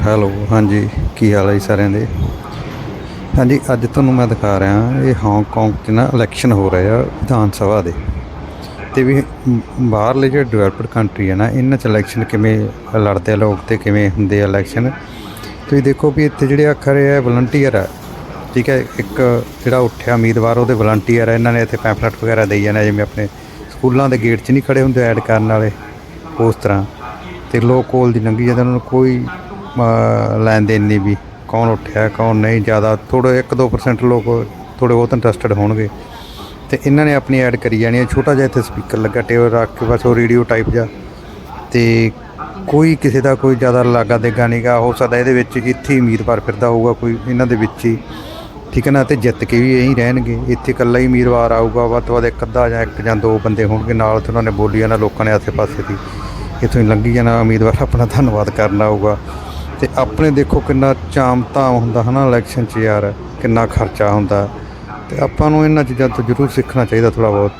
Hello, ਹਾਂਜੀ, ਕੀ ਹਾਲ ਹੈ ਜੀ ਸਾਰਿਆਂ ਦੇ? ਹਾਂਜੀ, ਅੱਜ ਤੁਹਾਨੂੰ ਮੈਂ ਦਿਖਾ ਰਿਹਾ ਇਹ ਹਾਂਗਕਾਂਗ 'ਚ ਨਾ ਇਲੈਕਸ਼ਨ ਹੋ ਰਹੇ ਆ ਵਿਧਾਨ ਸਭਾ ਦੇ। ਤੇ ਵੀ ਬਾਹਰਲੇ ਜਿਹੜੇ ਡਿਵੈਲਪਡ ਕੰਟਰੀ ਹੈ ਨਾ, ਇਹਨਾਂ 'ਚ ਇਲੈਕਸ਼ਨ ਕਿਵੇਂ ਲੜਦੇ ਆ ਲੋਕ ਤੇ ਕਿਵੇਂ ਹੁੰਦੇ ਆ ਇਲੈਕਸ਼ਨ ਤੁਸੀਂ ਦੇਖੋ ਵੀ ਇੱਥੇ ਜਿਹੜੇ ਅੱਖਰ ਹੈ ਵਲੰਟੀਅਰ ਹੈ ਠੀਕ ਹੈ, ਇੱਕ ਜਿਹੜਾ ਉੱਠਿਆ ਉਮੀਦਵਾਰ, ਉਹਦੇ ਵਲੰਟੀਅਰ ਹੈ ਇਹਨਾਂ ਨੇ ਇੱਥੇ ਪੈਂਫਲੇਟ ਵਗੈਰਾ ਦੇਈ ਜਾਂਦੇ ਜਿਵੇਂ ਆਪਣੇ ਸਕੂਲਾਂ ਦੇ ਗੇਟ 'ਚ ਨਹੀਂ ਖੜੇ ਹੁੰਦੇ ਐਡ ਕਰਨ ਵਾਲੇ, ਉਸ ਤਰ੍ਹਾਂ। ਤੇ ਲੋਕ ਕੋਲ ਦੀ ਲੰਘੀ ਜਾਂਦੇ ਉਹਨਾਂ ਨੂੰ ਕੋਈ ਲੈਣ ਦੇਣ ਨਹੀਂ ਵੀ ਕੌਣ ਉੱਠਿਆ, ਕੌਣ ਨਹੀਂ, ਜ਼ਿਆਦਾ ਥੋੜ੍ਹੇ 1-2% ਲੋਕ ਥੋੜ੍ਹੇ ਬਹੁਤ ਇੰਟਰਸਟਡ ਹੋਣਗੇ। ਤੇ ਇਹਨਾਂ ਨੇ ਆਪਣੀ ਐਡ ਕਰੀ ਜਾਣੀ ਹੈ, ਛੋਟਾ ਜਿਹਾ ਇੱਥੇ ਸਪੀਕਰ ਲੱਗਾ, ਟੇਬਲ ਰੱਖ ਕੇ ਬਸ ਉਹ ਰੇਡੀਓ ਟਾਈਪ ਜਿਹਾ। ਤੇ ਕੋਈ ਕਿਸੇ ਦਾ ਕੋਈ ਜ਼ਿਆਦਾ ਲਾਗਾ ਦੇਗਾ ਨਹੀਂਗਾ ਹੋ ਸਕਦਾ ਇਹਦੇ ਵਿੱਚ ਇੱਥੇ ਹੀ ਉਮੀਦਵਾਰ ਫਿਰਦਾ ਹੋਊਗਾ ਕੋਈ ਇਹਨਾਂ ਦੇ ਵਿੱਚ ਹੀ। ਠੀਕ ਹੈ ਨਾ? ਤੇ ਜਿੱਤ ਕੇ ਵੀ ਇਹੀ ਰਹਿਣਗੇ। ਇੱਥੇ ਇਕੱਲਾ ਹੀ ਉਮੀਦਵਾਰ ਆਊਗਾ, ਵੱਧ ਤੋਂ ਵੱਧ ਇੱਕ ਅੱਧਾ ਜਾਂ ਇੱਕ ਜਾਂ ਦੋ ਬੰਦੇ ਹੋਣਗੇ ਨਾਲ ਤੇ ਉਹਨਾਂ ਨੇ ਬੋਲੀ ਜਾਣਾ ਲੋਕਾਂ ਨੇ ਆਸੇ-ਪਾਸੇ ਦੀ। ਇੱਥੋਂ ਹੀ ਲੰਘੀ ਜਾਣਾ ਉਮੀਦਵਾਰ ਆਪਣਾ ਧੰਨਵਾਦ ਕਰਨਾ ਆਊਗਾ ਤੇ ਆਪਣੇ ਦੇਖੋ ਕਿੰਨਾ ਚਾਮ ਧਾਮ ਹੁੰਦਾ ਹਨਾ ਇਲੈਕਸ਼ਨ 'ਚ ਯਾਰ, ਕਿੰਨਾ ਖਰਚਾ ਹੁੰਦਾ। ਤੇ ਆਪਾਂ ਨੂੰ ਇਹਨਾਂ ਚੀਜ਼ਾਂ ਤੋਂ ਜ਼ਰੂਰ ਸਿੱਖਣਾ ਚਾਹੀਦਾ ਥੋੜਾ ਬਹੁਤ।